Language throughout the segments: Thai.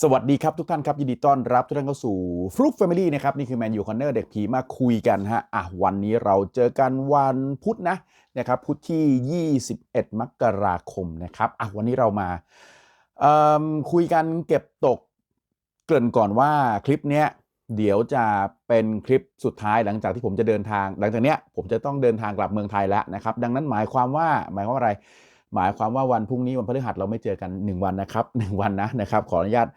สวัสดีครับทุกท่านครับ ยินดีต้อนรับทุกท่านเข้าสู่ฟลุกแฟมิลี่นะครับ นี่คือแมนยูคอนเนอร์เด็กผีมาคุยกันฮะอะวันนี้เราเจอกันวันพุธนะนะครับพุธที่ 21 มกราคมนะครับอะวันนี้เรามาเอิ่มคุยกันเก็บตกเกริ่นก่อนว่าคลิปเนี้ยเดี๋ยวจะเป็นคลิปสุดท้ายหลังจากที่ผมจะเดินทาง หลังจากเนี้ยผมจะต้องเดินทางกลับเมืองไทยแล้วนะครับดังนั้นหมายความว่าหมายความว่าอะไร หมายความว่าวันพรุ่งนี้วันพฤหัสเราไม่เจอกัน 1 วันนะครับ 1 วันนะนะครับขออนุญาต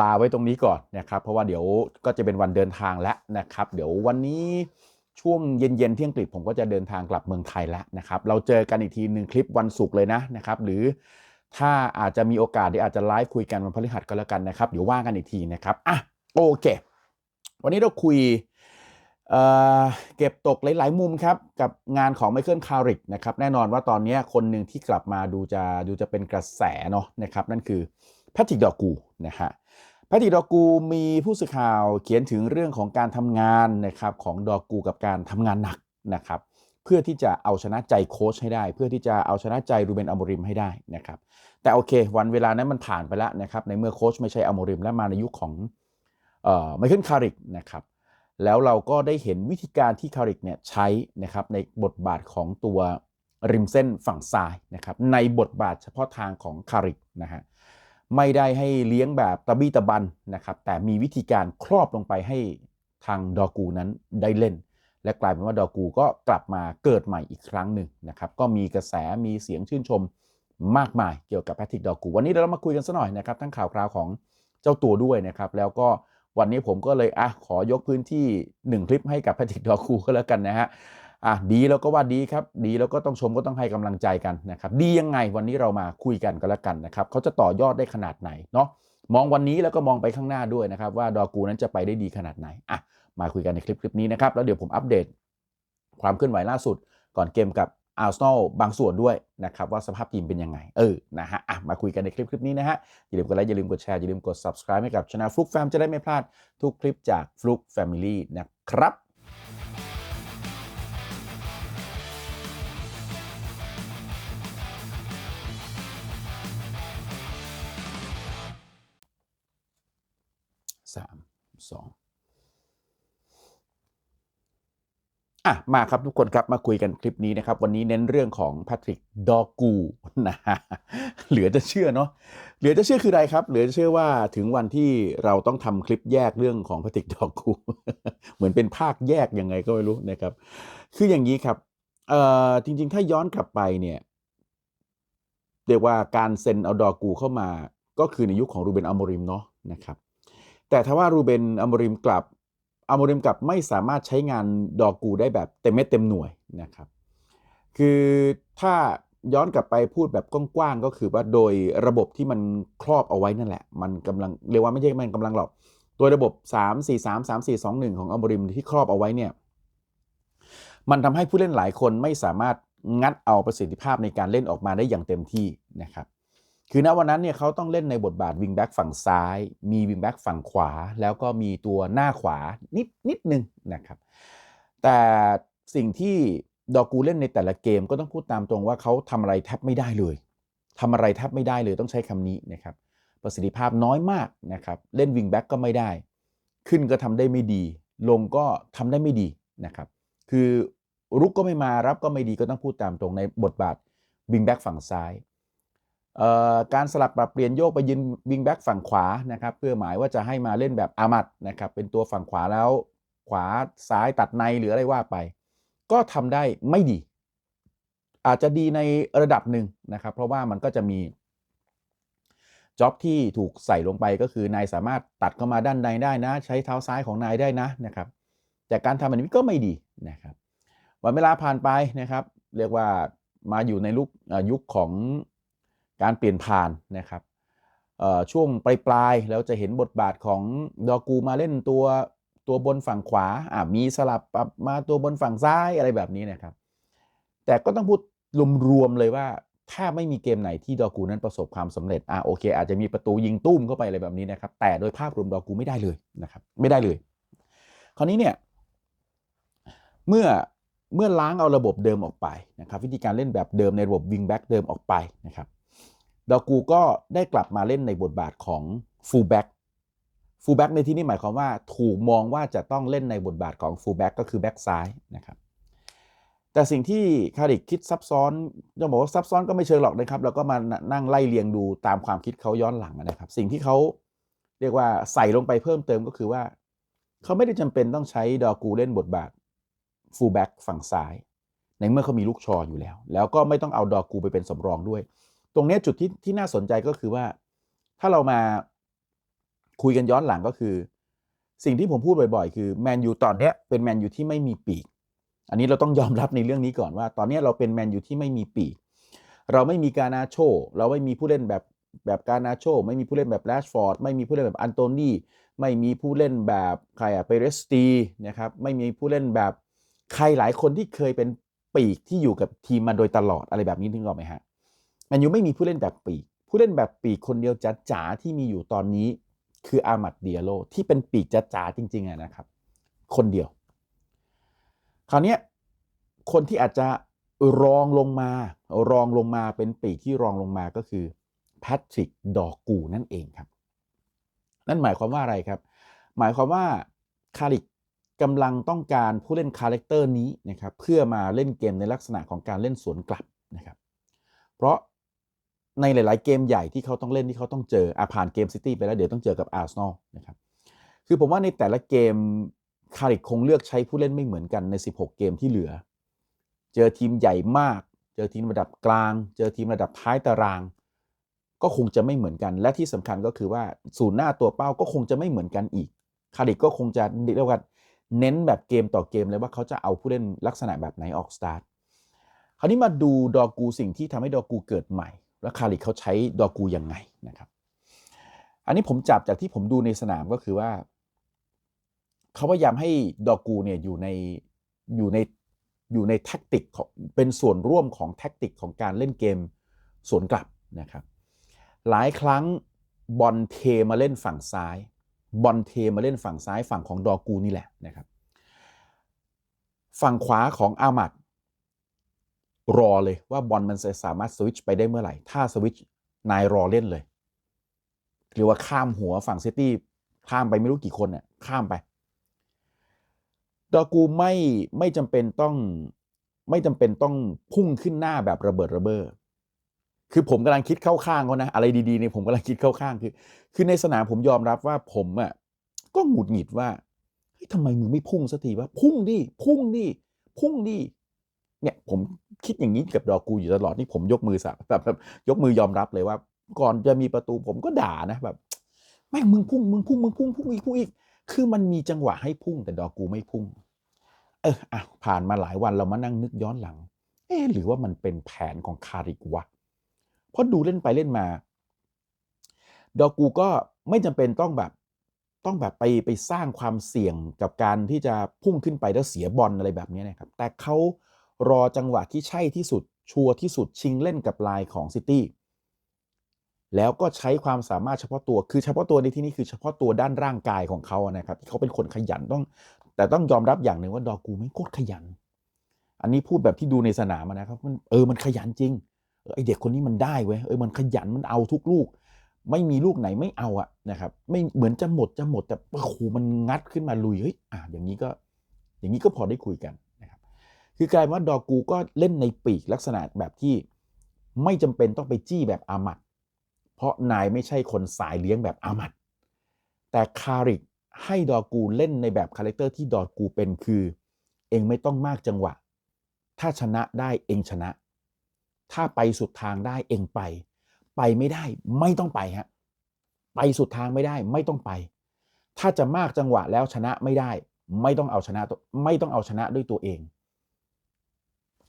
ลาไว้ตรงนี้ก่อนนะครับ เพราะว่าเดี๋ยวก็จะเป็นวันเดินทางแล้วนะครับ เดี๋ยววันนี้ช่วงเย็นๆที่อังกฤษผมก็จะเดินทางกลับเมืองไทยแล้วนะครับ เราเจอกันอีกทีหนึ่งคลิปวันศุกร์เลยนะนะครับ หรือถ้าอาจจะมีโอกาสเดี๋ยวอาจจะไลฟ์คุยกันวันพฤหัสก็แล้วกันนะครับเดี๋ยวว่ากันอีกทีนะครับอะโอเค วันนี้เราคุย เเก็บตกหลาย ๆ มุมครับ กับงานของไมเคิลคาริกนะครับแน่นอนว่าตอนนี้คนหนึ่งที่กลับมาดูจะดูจะเป็นกระแสเนาะนะครับนั่นคือแพทริกดอกูนะฮะแพทริกดอกูมีผู้สื่อข่าวเขียนถึงเรื่องของการทำงานนะครับของดอกูกับการทำงานหนักนะครับเพื่อที่จะเอาชนะใจโค้ชให้ได้ เพื่อที่จะเอาชนะใจรูเบนอโมริมให้ได้นะครับแต่โอเค วันเวลานั้นมันผ่านไปแล้วนะครับในเมื่อโค้ชไม่ใช่อโมริมและมาในยุคของไมเคิลคาริกนะครับ แล้วเราก็ได้เห็นวิธีการที่คาริกเนี่ยใช้นะครับในบทบาทของตัวริมเส้นฝั่งซ้ายนะครับในบทบาทเฉพาะทางของคาริกนะฮะไม่ได้ให้เลี้ยงแบบตะบี้ตะบันนะครับแต่มีวิธีการครอบลงไปให้ทางดอกูนั้นได้เล่น และกลายเป็นว่าดอกูก็กลับมาเกิดใหม่อีกครั้งหนึ่งนะครับก็มีกระแสมีเสียงชื่นชมมากมายเกี่ยวกับแพทริกดอกูวันนี้เรามาคุยกันสักหน่อยนะครับทั้งข่าวคราวของเจ้าตัวด้วยนะครับแล้วก็ วันนี้ผมก็เลยอะขอยกพื้นที่ 1 คลิปให้กับแพทริกดอคูก็แล้วกันนะฮะอะดีแล้วก็ว่าดีครับ ดีแล้วก็ต้องชมก็ต้องให้กำลังใจกันนะครับ ดียังไงวันนี้เรามาคุยกันก็แล้วกันนะครับเขาจะต่อยอดได้ขนาดไหนเนาะมองวันนี้แล้วก็มองไปข้างหน้าด้วยนะครับ ว่าดอกูนั้นจะไปได้ดีขนาดไหนอะมาคุยกันในคลิปคลิปนี้นะครับแล้วเดี๋ยวผมอัปเดต ความเคลื่อนไหวล่าสุด ก่อนเกมกับ อาร์เซนอลบางส่วนด้วยนะครับว่าสภาพทีมเป็นยังไง เออ นะฮะอะมาคุยกันในคลิปคลิปนี้นะฮะ อย่าลืมกดไลค์ อย่าลืมกดแชร์ อย่าลืมกด subscribe ให้กับช anel ฟลุกแฟมจะได้ไม่พลาดทุกคลิปจากฟลุกแฟมิลี่นะครับสามสอง อะมาครับทุกคนครับมาคุยกันคลิปนี้นะครับ วันนี้เน้นเรื่องของแพทริกดอกูนะฮะเหลือจะเชื่อเนาะเหลือจะเชื่อคืออะไรครับ เหลือจะเชื่อว่าถึงวันที่เราต้องทำคลิปแยกเรื่องของแพทริกดอกูเหมือนเป็นภาคแยกยังไงก็ไม่รู้นะครับ คืออย่างนี้ครับเอ่อจริง ๆ ถ้าย้อนกลับไปเนี่ยเรียกว่าการเซ็นเอาดอกูเข้ามา ก็คือในยุคของรูเบนอัลโมริมเนาะนะครับแต่ถ้าว่ารูเบนอัลโมริมกลับ อัลโมริมกลับไม่สามารถใช้งานดอกูได้แบบเต็มเม็ดเต็มหน่วยนะครับ คือถ้าย้อนกลับไปพูดแบบกว้างๆก็คือว่าโดยระบบที่มันครอบเอาไว้นั่นแหละ มันกำลังเรียกว่าไม่ใช่มันกำลังหรอกโดยระบบ 3 4 3 3 4 2 1 ของอัลโมริมที่ครอบเอาไว้เนี่ยมันทำให้ผู้เล่นหลายคนไม่สามารถงัดเอาประสิทธิภาพในการเล่นออกมาได้อย่างเต็มที่นะครับ คือณวันนั้นเนี่ยเขาต้องเล่นในบทบาทวิงแบ็กฝั่งซ้าย มีวิงแบ็กฝั่งขวา แล้วก็มีตัวหน้าขวานิดนิดนึงนะครับ แต่สิ่งที่ดอกูเล่นในแต่ละเกมก็ต้องพูดตามตรงว่าเขาทำอะไรแทบไม่ได้เลยทำอะไรแทบไม่ได้เลยต้องใช้คำนี้นะครับ ประสิทธิภาพน้อยมากนะครับ เล่นวิงแบ็กก็ไม่ได้ ขึ้นก็ทำได้ไม่ดี ลงก็ทำได้ไม่ดีนะครับ คือรุกก็ไม่มารับก็ไม่ดีก็ต้องพูดตามตรงในบทบาทวิงแบ็กฝั่งซ้าย การสลับปรับเปลี่ยนโยกไปยืนวิงแบ็กฝั่งขวานะครับเพื่อหมายว่าจะให้มาเล่นแบบอามัดนะครับเป็นตัวฝั่งขวาแล้วขวาซ้ายตัดในหรืออะไรว่าไป ก็ทำได้ไม่ดี อาจจะดีในระดับหนึ่งนะครับ เพราะว่ามันก็จะมีจ็อบที่ถูกใส่ลงไปก็คือนายสามารถตัดเข้ามาด้านในได้นะ ใช้เท้าซ้ายของนายได้นะนะครับแต่การทำแบบนี้ก็ไม่ดีนะครับวันเวลาผ่านไปนะครับ เรียกว่ามาอยู่ในลุกยุคของ การเปลี่ยนผ่านนะครับช่วงปลายปลายๆแล้วจะเห็นบทบาทของดอกูมาเล่นตัวตัวบนฝั่งขวาอ่ามีสลับปรับมาตัวบนฝั่งซ้ายอะไรแบบนี้นะครับ แต่ก็ต้องพูดรวมๆเลยว่าแทบไม่มีเกมไหนที่ดอกูนั้นประสบความสำเร็จอ่าโอเค อาจจะมีประตูยิงตุ้มเข้าไปอะไรแบบนี้นะครับ แต่โดยภาพรวมดอกูไม่ได้เลยนะครับ ไม่ได้เลย คราวนี้เนี่ยเมื่อเมื่อล้างเอาระบบเดิมออกไปนะครับ วิธีการเล่นแบบเดิมในระบบวิงแบ็กเดิมออกไปนะครับ ดอกูก็ได้กลับมาเล่นในบทบาทของฟูลแบ็กฟูลแบ็กในที่นี้หมายความว่าถูกมองว่าจะต้องเล่นในบทบาทของฟูลแบ็กก็คือแบ็กซ้ายนะครับแต่สิ่งที่คาริกคิดซับซ้อนจะบอกว่าซับซ้อนก็ไม่เชิงหรอกนะครับแล้วก็มานั่งไล่เรียงดูตามความคิดเขาย้อนหลังนะครับ สิ่งที่เขาเรียกว่าใส่ลงไปเพิ่มเติมก็คือว่า เขาไม่ได้จำเป็นต้องใช้ดอกูเล่นบทบาทฟูลแบ็กฝั่งซ้าย ในเมื่อเขามีลูกชออยู่แล้ว แล้วก็ไม่ต้องเอาดอกูไปเป็นสำรองด้วย ตรงนี้จุดที่ที่น่าสนใจก็คือว่า ถ้าเรามาคุยกันย้อนหลังก็คือ สิ่งที่ผมพูดบ่อยๆ คือแมนยูตอนนี้เป็นแมนยูที่ไม่มีปีก อันนี้เราต้องยอมรับในเรื่องนี้ก่อนว่า ตอนนี้เราเป็นแมนยูที่ไม่มีปีก เราไม่มีการนาโช เราไม่มีผู้เล่นแบบแบบการนาโช ไม่มีผู้เล่นแบบแรชฟอร์ดไม่มีผู้เล่นแบบอันโตนีไม่มีผู้เล่นแบบใครอะเปเรสตีนะครับไม่มีผู้เล่นแบบใครหลายคนที่เคยเป็นปีกที่อยู่กับทีมมาโดยตลอดอะไรแบบนี้ถึงหรอไหมฮะ แมนยูไม่มีผู้เล่นแบบปีก ผู้เล่นแบบปีกคนเดียวจ๋าๆที่มีอยู่ตอนนี้ คืออามัดเดียโลที่เป็นปีกจ๋าๆจริงๆอะนะครับ คนเดียว คราวนี้คนที่อาจจะรองลงมา รองลงมาเป็นปีกที่รองลงมาก็คือแพทริกดอกูนั่นเองครับ นั่นหมายความว่าอะไรครับ หมายความว่าคาริกกำลังต้องการผู้เล่นคาแรคเตอร์นี้นะครับเพื่อมาเล่นเกมในลักษณะของการเล่นสวนกลับนะครับ เพราะ ในหลาย ๆ เกมใหญ่ที่เขาต้องเล่นที่เขาต้องเจออาผ่านเกมซิตี้ไปแล้วเดี๋ยวต้องเจอกับอาร์เซนอลนะครับคือผมว่าในแต่ละเกมคาริกคงเลือกใช้ผู้เล่นไม่เหมือนกันใน 16 เกมที่เหลือ เจอทีมใหญ่มาก เจอทีมระดับกลาง เจอทีมระดับท้ายตาราง ก็คงจะไม่เหมือนกัน และที่สำคัญก็คือว่าศูนย์หน้าตัวเป้าก็คงจะไม่เหมือนกันอีก คาริกก็คงจะเรียกว่าเน้นแบบเกมต่อเกมเลยว่าเขาจะเอาผู้เล่นลักษณะแบบไหนออกสตาร์ทคราวนี้มาดูดอกูสิ่งที่ทำให้ดอกูเกิดใหม่ แล้วคาริกเขาใช้ดอกูยังไงนะครับ อันนี้ผมจับจากที่ผมดูในสนามก็คือว่า เขาพยายามให้ดอกูเนี่ยอยู่ในอยู่ในอยู่ในแท็กติกของเป็นส่วนร่วมของแท็กติกของการเล่นเกมสวนกลับนะครับ หลายครั้งบอลเทมาเล่นฝั่งซ้าย บอลเทมาเล่นฝั่งซ้ายฝั่งของดอกูนี่แหละนะครับ ฝั่งขวาของอามัด รอเลยว่าบอลมันจะสามารถสวิตช์ไปได้เมื่อไหร่ ถ้าสวิตช์นายรอเล่นเลย หรือว่าข้ามหัวฝั่งซิตี้ข้ามไปไม่รู้กี่คนเนี่ยข้ามไปดอกูไม่ไม่จำเป็นต้องไม่จำเป็นต้องพุ่งขึ้นหน้าแบบระเบิดระเบ้อคือผมกำลังคิดเข้าข้างเขานะอะไรดีๆเนี่ยผมกำลังคิดเข้าข้างคือ คือในสนามผมยอมรับว่าผมอะก็หงุดหงิดว่าเฮ้ยทำไมมึงไม่พุ่งสักทีวะพุ่งดิพุ่งดิพุ่งดิ เนี่ยผมคิดอย่างนี้กับดอกูอยู่ตลอดนี่ผมยกมือสะแบแบบยกมือยอมรับเลยว่า ก่อนจะมีประตูผมก็ด่านะแบบแม่งมึงพุ่งมึงพุ่งมึงพุ่งพุ่งอีกพุ่งอีกคือมันมีจังหวะให้พุ่งแต่ดอกูไม่พุ่ง เอออะผ่านมาหลายวันเรามานั่งนึกย้อนหลัง เอ๊ะหรือว่ามันเป็นแผนของคาริกวะเพราะดูเล่นไปเล่นมา ดอกูก็ไม่จำเป็นต้องแบบต้องแบบไปไปสร้างความเสี่ยงกับการที่จะพุ่งขึ้นไปแล้วเสียบอลอะไรแบบนี้นะครับ แต่เขา รอจังหวะที่ใช่ที่สุด ชัวร์ที่สุดชิงเล่นกับลายของซิตี้แล้วก็ใช้ความสามารถเฉพาะตัว คือเฉพาะตัวในที่นี้คือเฉพาะตัวด้านร่างกายของเขานะครับเขาเป็นคนขยันต้อง แต่ต้องยอมรับอย่างหนึ่งว่าดอกูไม่โคตรขยัน อันนี้พูดแบบที่ดูในสนามนะครับมันเออมันขยันจริงไอเด็กคนนี้มันได้เว้ยเออมันขยันมันเอาทุกลูก ไม่มีลูกไหนไม่เอาอะนะครับ ไม่เหมือนจะหมดจะหมดแต่โอ้โหมันงัดขึ้นมาลุยเฮ้ยอะอย่างนี้ก็ อย่างนี้ก็พอได้คุยกัน คือกลายว่าดอกูก็เล่นในปีกลักษณะแบบที่ไม่จำเป็นต้องไปจี้แบบอามัด เพราะนายไม่ใช่คนสายเลี้ยงแบบอามัด แต่คาริกให้ดอกูเล่นในแบบคาแรคเตอร์ที่ดอกูเป็นคือ เองไม่ต้องมากจังหวะ ถ้าชนะได้เองชนะ ถ้าไปสุดทางได้เองไป ไปไม่ได้ไม่ต้องไปฮะไปสุดทางไม่ได้ไม่ต้องไป ถ้าจะมากจังหวะแล้วชนะไม่ได้ ไม่ต้องเอาชนะไม่ต้องเอาชนะด้วยตัวเอง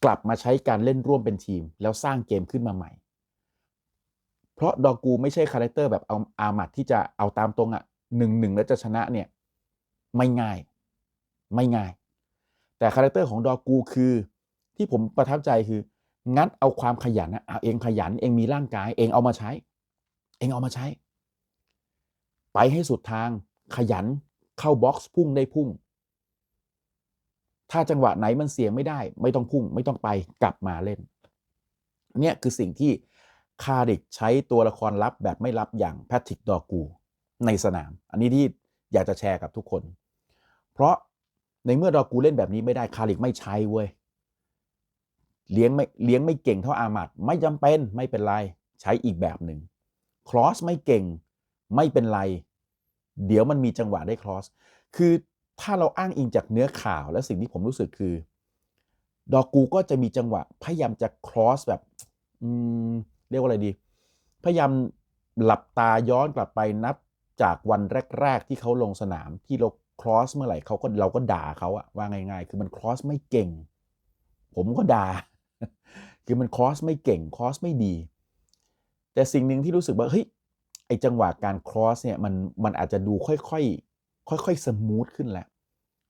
กลับมาใช้การเล่นร่วมเป็นทีม แล้วสร้างเกมขึ้นมาใหม่ เพราะดอกูไม่ใช่คาแรคเตอร์แบบเอาอามัดที่จะเอาตามตรงอะหนึ่งหนึ่งแล้วจะชนะเนี่ยไม่ง่าย ไม่ง่าย แต่คาแรคเตอร์ของดอกูคือที่ผมประทับใจคืองัดเอาความขยันนะเอาเองขยันเองมีร่างกาย เองเอามาใช้ เองเอามาใช้ ไปให้สุดทางขยันเข้าบ็อกซ์พุ่งได้พุ่ง ถ้าจังหวะไหนมันเสี่ยงไม่ได้ ไม่ต้องพุ่ง ไม่ต้องไปกลับมาเล่นเนี่ยคือสิ่งที่คาริกใช้ตัวละครลับแบบไม่ลับอย่างแพทริกดอกูในสนาม อันนี้ที่อยากจะแชร์กับทุกคน เพราะในเมื่อดอกูเล่นแบบนี้ไม่ได้คาริกไม่ใช้เว้ยเลี้ยงไม่เลี้ยงไม่เก่งเท่าอามัดไม่จำเป็นไม่เป็นไร ใช้อีกแบบหนึ่งครอสไม่เก่งไม่เป็นไร เดี๋ยวมันมีจังหวะได้ครอส คือ ถ้าเราอ้างอิงจากเนื้อข่าวและสิ่งที่ผมรู้สึกคือ ดอกูก็จะมีจังหวะ พยายามจะครอสแบบอืมเรียกว่าอะไรดี พยายามหลับตาย้อนกลับไปนับจากวันแรก ๆ ที่เขาลงสนามที่เราครอสเมื่อไหร่เขาก็เราก็ด่าเขาอะว่าง่าย ๆ คือมันครอสไม่เก่ง ผมก็ด่า คือมันครอสไม่เก่งครอสไม่ดี แต่สิ่งหนึ่งที่รู้สึกว่าเฮ้ยไอจังหวะการครอสเนี่ยมันมันอาจจะดูค่อย ค่อยๆสมูทขึ้นแหละ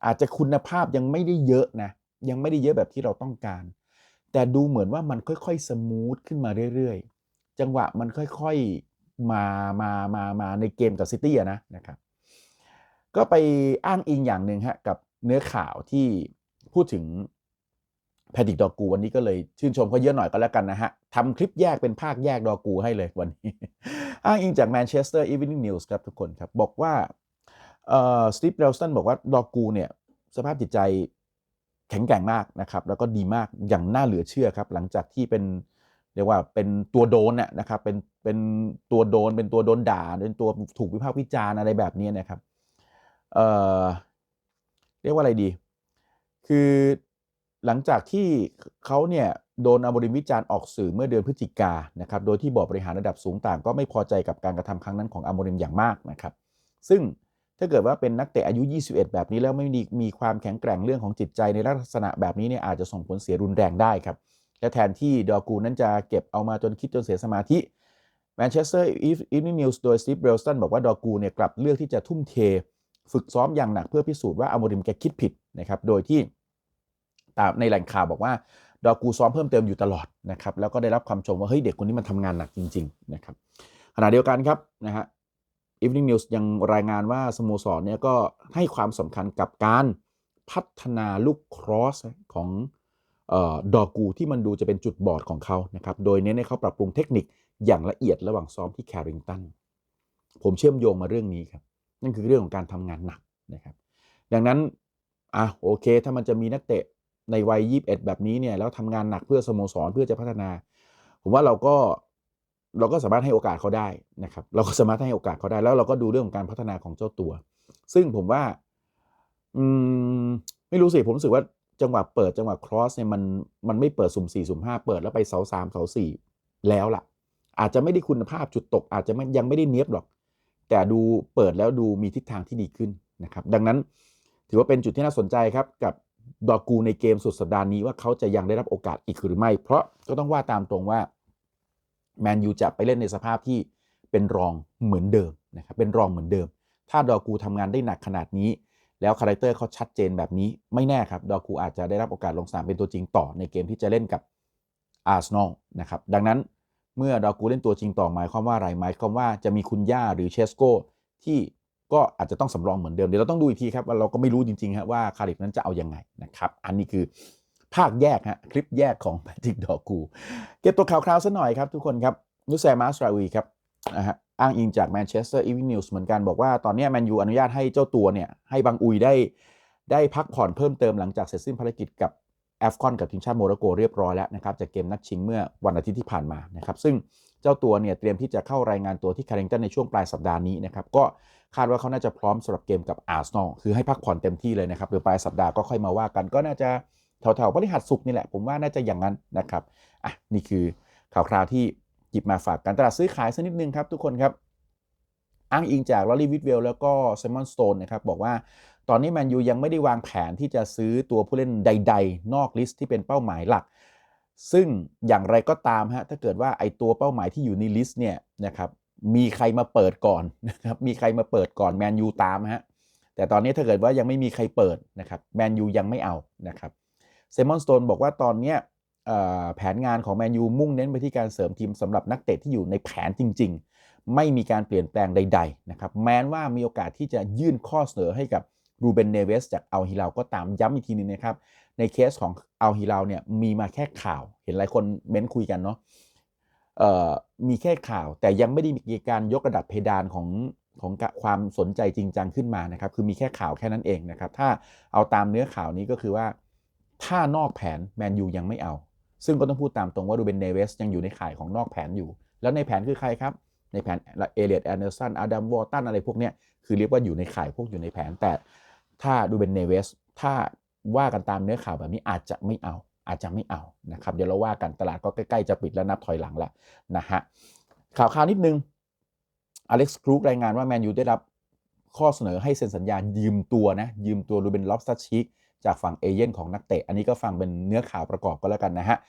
อาจจะคุณภาพยังไม่ได้เยอะนะ ยังไม่ได้เยอะแบบที่เราต้องการ แต่ดูเหมือนว่ามันค่อยๆสมูทขึ้นมาเรื่อยๆ จังหวะมันค่อยๆ มามามามาในเกมกับซิตี้อะนะนะครับ ก็ไปอ้างอิงอย่างหนึ่งฮะกับเนื้อข่าวที่พูดถึงแพดิกดอกูวันนี้ก็เลยชื่นชมเขาเยอะหน่อยก็แล้วกันนะฮะทำคลิปแยกเป็นภาคแยกดอกูให้เลยวันนี้ อ้างอิงจากแมนเชสเตอร์อีวินิ่งนิวส์ครับทุกคนครับ บอกว่า สตีฟเรลสตันบอกว่าดอกูเนี่ยสภาพจิตใจแข็งแกร่งมากนะครับ แล้วก็ดีมากอย่างน่าเหลือเชื่อครับ หลังจากที่เป็นเรียกว่าเป็นตัวโดนน่ะนะครับเป็นเป็นตัวโดนเป็นตัวโดนด่าเป็นตัวถูกวิพากษ์วิจารณ์อะไรแบบนี้นะครับเเรียกว่าอะไรดี คือหลังจากที่เขาเนี่ยโดนอมริมวิจารณ์ออกสื่อเมื่อเดือนพฤศจิกานะครับโดยที่บอร์ดบริหารระดับสูงต่าง ก็ไม่พอใจกับการกระทำครั้งนั้นของอมริมอย่างมากนะครับ ซึ่ง ถ้าเกิดว่าเป็นนักเตะอายุ 21 แบบนี้แล้วไม่มีมีความแข็งแกร่งเรื่องของจิตใจในลักษณะแบบนี้เนี่ยอาจจะส่งผลเสียรุนแรงได้ครับ และแทนที่ดอกูนั้นจะเก็บเอามาจนคิดจนเสียสมาธิแมนเชสเตอร์อีฟนิวส์โดยสตีฟเบลสตันบอกว่าดอกูเนี่ยกลับเลือกที่จะทุ่มเท ฝึกซ้อมอย่างหนักเพื่อพิสูจน์ว่าอโมริมแกคิดผิดนะครับโดยที่ตามในแหล่งข่าวบอกว่าดอกูซ้อมเพิ่มเติมอยู่ตลอดนะครับแล้วก็ได้รับความชมว่าเฮ้ยเด็กคนนี้มันทำงานหนักจริงๆนะครับขณะเดียวกันครับนะฮะ Evening News ยังรายงานว่าสโมสรเนี่ยก็ให้ความสำคัญกับการพัฒนาลูกครอสของดอกูที่มันดูจะเป็นจุดบอดของเขานะครับ โดยเน้นให้เขาปรับปรุงเทคนิคอย่างละเอียดระหว่างซ้อมที่แคริงตัน ผมเชื่อมโยงมาเรื่องนี้ครับ นั่นคือเรื่องของการทำงานหนักนะครับ ดังนั้น อะโอเค ถ้ามันจะมีนักเตะในวัย 21 แบบนี้เนี่ยแล้วทำงานหนักเพื่อสโมสรเพื่อจะพัฒนา ผมว่าเราก็ เราก็สามารถให้โอกาสเขาได้นะครับ เราก็สามารถให้โอกาสเขาได้ แล้วเราก็ดูเรื่องของการพัฒนาของเจ้าตัว ซึ่งผมว่า อืมไม่รู้สิผมรู้สึกว่าจังหวะเปิดจังหวะครอสเนี่ยมันมันไม่เปิดสุ่มสี่สุ่มห้าเปิดแล้วไปเสาสามเสาสี่แล้วล่ะ อาจจะไม่ได้คุณภาพจุดตก อาจจะยังไม่ได้เนี้ยบหรอก แต่ดูเปิดแล้วดูมีทิศทางที่ดีขึ้นนะครับ ดังนั้นถือว่าเป็นจุดที่น่าสนใจครับกับดอกูในเกมสุดสัปดาห์นี้ว่าเขาจะยังได้รับโอกาสอีกหรือไม่ เพราะก็ต้องว่าตามตรงว่า แมนยูจะไปเล่นในสภาพที่เป็นรองเหมือนเดิมนะครับเป็นรองเหมือนเดิม ถ้าดอกูทำงานได้หนักขนาดนี้ แล้วคาแรคเตอร์เขาชัดเจนแบบนี้ไม่แน่ครับดอกูอาจจะได้รับโอกาสลงสนามเป็นตัวจริงต่อในเกมที่จะเล่นกับอาร์เซนอลนะครับดังนั้นเมื่อดอกูเล่นตัวจริงต่อหมายความว่าอะไรหมายความว่าจะมีคุณย่าหรือเชสโกที่ก็อาจจะต้องสำรองเหมือนเดิมเดี๋ยวเราต้องดูอีกทีครับว่าเราก็ไม่รู้จริงๆฮะว่าคาริฟนั้นจะเอาอยัางไงนะครับ อันนี้คือ ภาคแยกฮะคลิปแยกของแพทริกดอกู เก็บตัวข่าวคราวซะหน่อยครับทุกคนครับนุแซมาสราวีครับนะฮะอ้างอิงจากแมนเชสเตอร์อีวินิวส์เหมือนกันบอกว่าตอนนี้แมนยูอนุญาตให้เจ้าตัวเนี่ยให้บางอุยได้ได้พักผ่อนเพิ่มเติมหลังจากเสร็จสิ้นภารกิจกับแอฟคอนกับทีมชาติโมร็อกโกเรียบร้อยแล้วนะครับจากเกมนัดชิงเมื่อวันอาทิตย์ที่ผ่านมานะครับซึ่งเจ้าตัวเนี่ยเตรียมที่จะเข้ารายงานตัวที่คาริงตันในช่วงปลายสัปดาห์นี้นะครับก็คาดว่าเขาน่าจะพร้อมสำหรับเกมกับอาร์เซนอลคือให้พักผ่อนเต็มที่เลยนะครับเดี๋ยวปลายสัปดาห์ก็ค่อยมาว่ากันก็น่าจะ แถวๆพฤหัสศุกนี่แหละผมว่าน่าจะอย่างนั้นนะครับอะนี่คือข่าวคราวที่หยิบมาฝากกันตลาดซื้อขายสักนิดนึงครับทุกคนครับ อ้างอิงจากลอรี่วิทเวลแล้วก็เซมอนสโตนนะครับบอกว่าตอนนี้แมนยูยังไม่ได้วางแผนที่จะซื้อตัวผู้เล่นใด ๆ นอกลิสต์ที่เป็นเป้าหมายหลัก ซึ่งอย่างไรก็ตามฮะถ้าเกิดว่าไอตัวเป้าหมายที่อยู่ในลิสต์เนี่ยนะครับมีใครมาเปิดก่อนนะครับมีใครมาเปิดก่อนแมนยูตามฮะแต่ตอนนี้ถ้าเกิดว่ายังไม่มีใครเปิดนะครับแมนยูยังไม่เอานะครับ เซมอนสโตนบอกว่าตอนเนี้ยแผนงานของแมนยูมุ่งเน้นไปที่การเสริมทีมสำหรับนักเตะที่อยู่ในแผนจริง ๆ ไม่มีการเปลี่ยนแปลงใด ๆ นะครับ แม้ว่ามีโอกาสที่จะยื่นข้อเสนอให้กับรูเบนเนเวสจากอัลฮิลาก็ตามย้ำอีกทีนึงนะครับ ในเคสของอัลฮิลาเนี่ยมีมาแค่ข่าว เห็นหลายคนเม้นคุยกันเนาะมีแค่ข่าวแต่ยังไม่ได้มีการยกระดับเพดานของของความสนใจจริงจังขึ้นมานะครับ คือมีแค่ข่าวแค่นั้นเองนะครับ ถ้าเอาตามเนื้อข่าวนี้ก็คือว่า ถ้านอกแผนแมนยูยังไม่เอา ซึ่งก็ต้องพูดตามตรงว่ารูเบนเนเวสยังอยู่ในข่ายของนอกแผนอยู่ แล้วในแผนคือใครครับ ในแผนเอเลียดแอนเดอร์สันอาดัมวอร์ตันอะไรพวกเนี้ยคือเรียกว่าอยู่ในข่ายพวกอยู่ในแผน แต่ถ้าดูเบนเนเวสถ้าว่ากันตามเนื้อข่าวแบบนี้อาจจะไม่เอา อาจจะไม่เอานะครับเดี๋ยวเราว่ากันตลาดก็ใกล้ๆจะปิดแล้วนับถอยหลังแล้วนะฮะข่าวข่าวนิดนึงอเล็กซ์ครูกรายงานว่าแมนยูได้รับข้อเสนอให้เซ็นสัญญายืมตัวนะยืมตัวรูเบนล็อบสตัชชิก จากฝั่งเอเย่นของนักเตะ อันนี้ก็ฟังเป็นเนื้อข่าวประกอบก็แล้วกันนะฮะ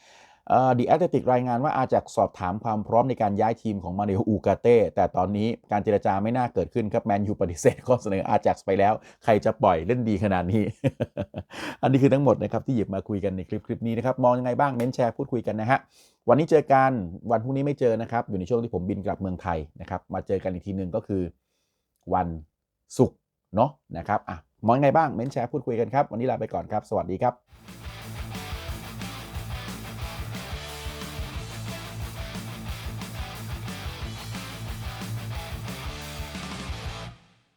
ดีแอตเลติกรายงานว่าอาจากสอบถามความพร้อมในการย้ายทีมของมาเนลอูกาเต้แต่ตอนนี้การเจรจาไม่น่าเกิดขึ้นครับแมนยูปฏิเสธข้อเสนออาจากไปแล้ว ใครจะปล่อยเล่นดีขนาดนี้ อันนี้คือทั้งหมดนะครับที่หยิบมาคุยกันในคลิปคลิปนี้นะครับ มองยังไงบ้างเม้นแชร์พูดคุยกันนะฮะวันนี้เจอกันวันพรุ่งนี้ไม่เจอนะครับ อยู่ในช่วงที่ผมบินกลับเมืองไทยนะครับมาเจอกันอีกทีหนึ่งก็คือ วันศุกร์เนาะนะครับอะ มองยังไงบ้างเม้นแชร์พูดคุยกันครับ วันนี้ลาไปก่อนครับ สวัสดีครับ